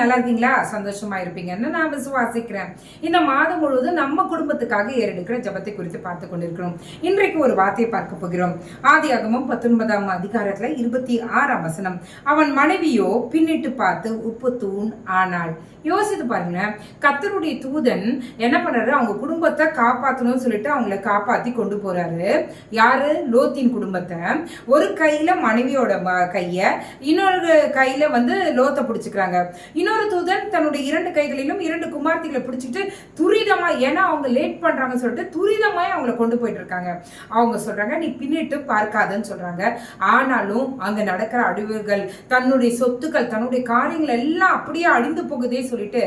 நல்லா இருக்கீங்களா? சந்தோஷமா இருப்பீங்கன்னு நான் விசுவாசிக்கிறேன். இந்த மாதம் முழுவதும் நம்ம குடும்பத்துக்காக ஏறெடுக்கிற ஜபத்தை குறித்து பார்த்து கொண்டிருக்கிறோம். இன்றைக்கு ஒரு வார்த்தையை பார்க்க போகிறோம். ஆதியாகமம் பத்தொன்பதாம் அதிகாரத்துல இருபத்தி ஆறாம் வசனம். அவன் மனைவியோ பின்னிட்டு பார்த்து உப்பு தூண் ஆனாள். யோசித்து பாருங்க. கத்தருடைய தூதன் என்ன பண்றாரு? அவங்க குடும்பத்தை காப்பாத்தணும்னு சொல்லிட்டு அவங்கள காப்பாத்தி கொண்டு போறாரு. யாரு? லோத்தின் குடும்பத்தை. ஒரு கையில மனைவியோட கைய இன்னொரு கையில வந்து லோத்தை பிடிச்சிக்கிறாங்க. இன்னொரு தூதன் தன்னுடைய இரண்டு கைகளிலும் இரண்டு குமார்த்திகளை பிடிச்சிட்டு துரிதமா ஏன்னா அவங்க லேட் பண்றாங்க சொல்லிட்டு துரிதமாய் அவங்கள கொண்டு போயிட்டு இருக்காங்க அவங்க சொல்றாங்க நீ பின்னிட்டு பார்க்காதன்னு சொல்றாங்க. ஆனாலும் அங்க நடக்கிற அழிவுகள் தன்னுடைய சொத்துக்கள் தன்னுடைய காரியங்கள் எல்லாம் அப்படியே அழிந்து போகுதே சொல்லிட்டு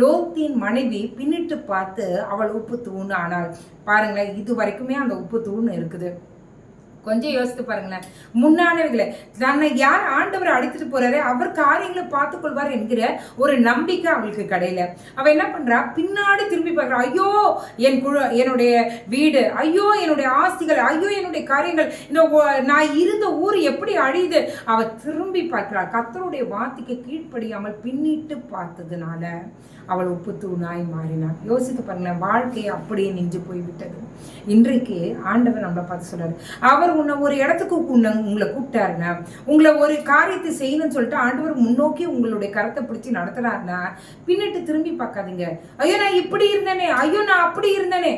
லோத்தின் மனைவி பின்னிட்டு பார்த்து அவள் உப்பு தூண் ஆனாள். பாருங்களேன் இது வரைக்குமே அந்த உப்பு தூண் இருக்குது. கொஞ்சம் யோசித்து பாருங்களேன். முன்னானவர்களை தன்னை யார் ஆண்டவர் அழைத்துட்டு போறாரு அவர் காரியங்களை பார்த்துக் கொள்வார் என்கிற ஒரு நம்பிக்கை அவளுக்கு கிடையில. அவ என்ன பண்றா? பின்னாடி திரும்பி பார்க்கறா ஐயோ என் குழு என்னுடைய வீடு ஐயோ என்னுடைய ஆஸ்திகள் ஐயோ என்னுடைய காரியங்கள் இந்த நான் இருந்த ஊர் எப்படி அழியுது? அவ திரும்பி பார்க்கிறாள் கத்தருடைய வார்த்தைக்கு கீழ்ப்படியாமல் பின்னிட்டு பார்த்ததுனால அவள் உப்பு தூணாய் மாறினாள். யோசித்து பாருங்களேன் வாழ்க்கையை அப்படியே நெஞ்சு போய்விட்டது. இன்றைக்கு ஆண்டவர் நம்மளை பார்த்து சொல்றாரு. அவர் உன்னை ஒரு இடத்துக்கு உன்னை உங்களை கூப்பிட்டாருன்னா உங்களை ஒரு காரியத்தை செய்யணும்னு சொல்லிட்டு ஆண்டவர் முன்னோக்கி உங்களுடைய கரத்தை பிடிச்சி நடத்துறாருன்னா பின்னிட்டு திரும்பி பார்க்காதீங்க. ஐயோ நான் இப்படி இருந்தேனே ஐயோ நான் அப்படி இருந்தேனே.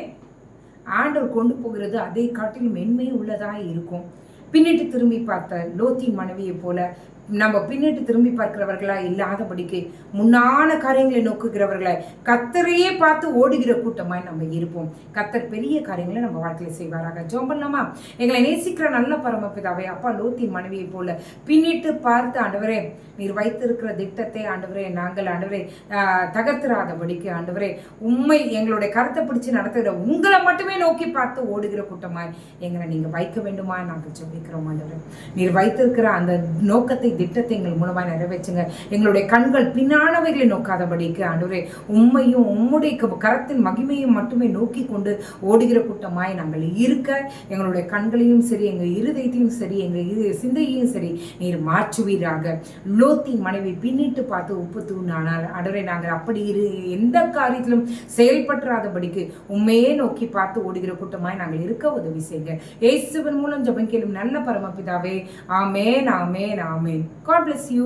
ஆண்டவர் கொண்டு போகிறது அதை காட்டிலும் மென்மை உள்ளதாக இருக்கும். பின்னிட்டு திரும்பி பார்த்த லோத்தின் மனைவியை போல நம்ம பின்னிட்டு திரும்பி பார்க்கிறவர்களா இல்லாதபடிக்கு முன்னான காரியங்களை நோக்குகிறவர்களை கத்தரையே பார்த்து ஓடுகிற கூட்டமாய் நம்ம இருப்போம். கத்தர் பெரிய காரியங்களை நம்ம வாழ்க்கையில செய்வாராக. ஜோம் பண்ணலாமா? எங்களை நேசிக்கிற நல்ல பரமபிதாவே அப்பா லோத்தி மனைவியை போல பின்னிட்டு பார்த்து ஆண்டவரே நீர் வைத்திருக்கிற திட்டத்தை ஆண்டவரே நாங்கள் ஆண்டவரே ஆஹ், தகர்த்திராதபடிக்கு ஆண்டவரே உண்மை எங்களுடைய கருத்தை பிடிச்சு நடத்துகிற உங்களை மட்டுமே நோக்கி பார்த்து ஓடுகிற கூட்டமாய் எங்களை நீங்க வைக்க வேண்டுமா நாங்கள் சொல்லிக்கிறோம் ஆண்டவரே. நீர் வைத்திருக்கிற அந்த நோக்கத்தை திட்டத்தை எங்கள் மூலமாக நிறைவேற்றுங்க. எங்களுடைய கண்கள் பின்னானவைகளை நோக்காதபடிக்கு ஆண்டவரே உண்மையும் உம்முடைய க- கரத்தின் மகிமையும் மட்டுமே நோக்கி கொண்டு ஓடுகிற கூட்டமாய் நாங்கள் இருக்க எங்களுடைய கண்களையும் சரி எங்கள் இருதயத்தையும் சரி எங்கள் இரு சிந்தையையும் சரி நீர் மாற்றுவீராக. லோத்தின் மனைவி பின்னிட்டு பார்த்து உப்பு தூணானால் அடரை நாங்கள் அப்படி இரு எந்த காரியத்திலும் செயல்பற்றாதபடிக்கு உண்மையே நோக்கி பார்த்து ஓடுகிற கூட்டமாய் நாங்கள் இருக்க உதவி செய்யுங்க. இயேசுவின் மூலம் ஜபம் கேளும் நல்ல பரமபிதாவே ஆமேன் ஆமேன் ஆமேன். God bless you